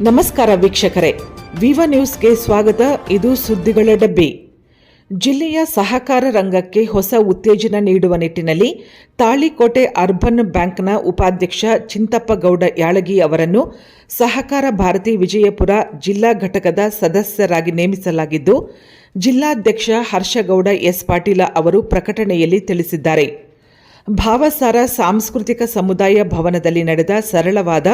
ನಮಸ್ಕಾರ ವೀಕ್ಷಕರೇ. ವಿವ ನ್ಯೂಸ್ಗೆ ಸ್ವಾಗತ. ಇದು ಸುದ್ದಿಗಳ ಡಬ್ಬಿ. ಜಿಲ್ಲೆಯ ಸಹಕಾರ ರಂಗಕ್ಕೆ ಹೊಸ ಉತ್ತೇಜನ ನೀಡುವ ನಿಟ್ಟಿನಲ್ಲಿ ತಾಳಿಕೋಟೆ ಅರ್ಬನ್ ಬ್ಯಾಂಕ್ನ ಉಪಾಧ್ಯಕ್ಷ ಚಿಂತಪ್ಪ ಗೌಡ ಯಾಳಗಿ ಅವರನ್ನು ಸಹಕಾರ ಭಾರತಿ ವಿಜಯಪುರ ಜಿಲ್ಲಾ ಘಟಕದ ಸದಸ್ಯರಾಗಿ ನೇಮಿಸಲಾಗಿದ್ದು, ಜಿಲ್ಲಾಧ್ಯಕ್ಷ ಹರ್ಷಗೌಡ ಎಸ್ ಪಾಟೀಲ ಅವರು ಪ್ರಕಟಣೆಯಲ್ಲಿ ತಿಳಿಸಿದ್ದಾರೆ. ಭಾವಸಾರ ಸಾಂಸ್ಕೃತಿಕ ಸಮುದಾಯ ಭವನದಲ್ಲಿ ನಡೆದ ಸರಳವಾದ,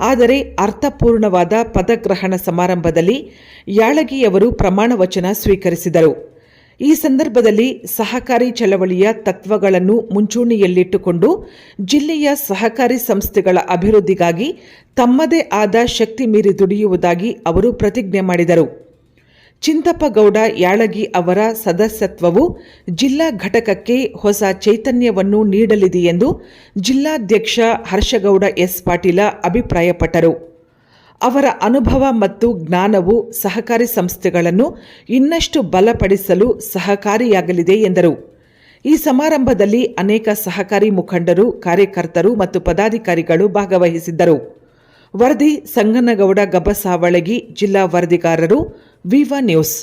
ಆದರೆ ಅರ್ಥಪೂರ್ಣವಾದ ಪದಗ್ರಹಣ ಸಮಾರಂಭದಲ್ಲಿ ಯಾಳಗಿಯವರು ಪ್ರಮಾಣ ವಚನ ಸ್ವೀಕರಿಸಿದರು. ಈ ಸಂದರ್ಭದಲ್ಲಿ ಸಹಕಾರಿ ಚಳವಳಿಯ ತತ್ವಗಳನ್ನು ಮುಂಚೂಣಿಯಲ್ಲಿಟ್ಟುಕೊಂಡು ಜಿಲ್ಲೆಯ ಸಹಕಾರಿ ಸಂಸ್ಥೆಗಳ ಅಭಿವೃದ್ಧಿಗಾಗಿ ತಮ್ಮದೇ ಆದ ಶಕ್ತಿ ಮೀರಿ ದುಡಿಯುವುದಾಗಿ ಅವರು ಪ್ರತಿಜ್ಞೆ ಮಾಡಿದರು. ಚಿಂತಪ್ಪಗೌಡ ಯಾಳಗಿ ಅವರ ಸದಸ್ಯತ್ವವು ಜಿಲ್ಲಾ ಘಟಕಕ್ಕೆ ಹೊಸ ಚೈತನ್ಯವನ್ನು ನೀಡಲಿದೆ ಎಂದು ಜಿಲ್ಲಾಧ್ಯಕ್ಷ ಹರ್ಷಗೌಡ ಎಸ್ ಪಾಟೀಲ ಅಭಿಪ್ರಾಯಪಟ್ಟರು. ಅವರ ಅನುಭವ ಮತ್ತು ಜ್ಞಾನವು ಸಹಕಾರಿ ಸಂಸ್ಥೆಗಳನ್ನು ಇನ್ನಷ್ಟು ಬಲಪಡಿಸಲು ಸಹಕಾರಿಯಾಗಲಿದೆ ಎಂದರು. ಈ ಸಮಾರಂಭದಲ್ಲಿ ಅನೇಕ ಸಹಕಾರಿ ಮುಖಂಡರು, ಕಾರ್ಯಕರ್ತರು ಮತ್ತು ಪದಾಧಿಕಾರಿಗಳು ಭಾಗವಹಿಸಿದ್ದರು. ವರದಿ ಸಂಗನಗೌಡ ಗಬ್ಬಸಾವಳಗಿ ಜಿಲ್ಲಾ ವರದಿಗಾರರು ವಿವ ನ್ಯೂಸ್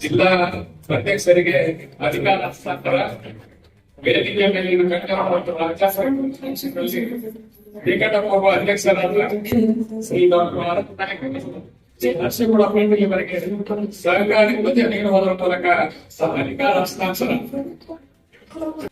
ಜಿಲ್ಲಾ ಅಧ್ಯಕ್ಷರಿಗೆ ಅಧಿಕಾರ ಹಸ್ತಾಂತರ ವೇದಿಕೆಯ ಮೇಲಿನ ಕಟ್ಟಡ ಮತ್ತು ರಾಜ್ಯಾಸನಗಳಲ್ಲಿ ನಿಕಟಪೂರ್ವ ಅಧ್ಯಕ್ಷರಾದ ಶ್ರೀ ಡಾಕ್ಟರ್ ಆನಂದ ನಾಯಕ್ ಹರ್ಷಗೌಡ ಪಾಟೀಲವರಿಗೆ ಸಹಕಾರಿ ವಚನ ನೀಡುವುದರ ಮೂಲಕ ಅಧಿಕಾರ ಹಸ್ತಾಂತರ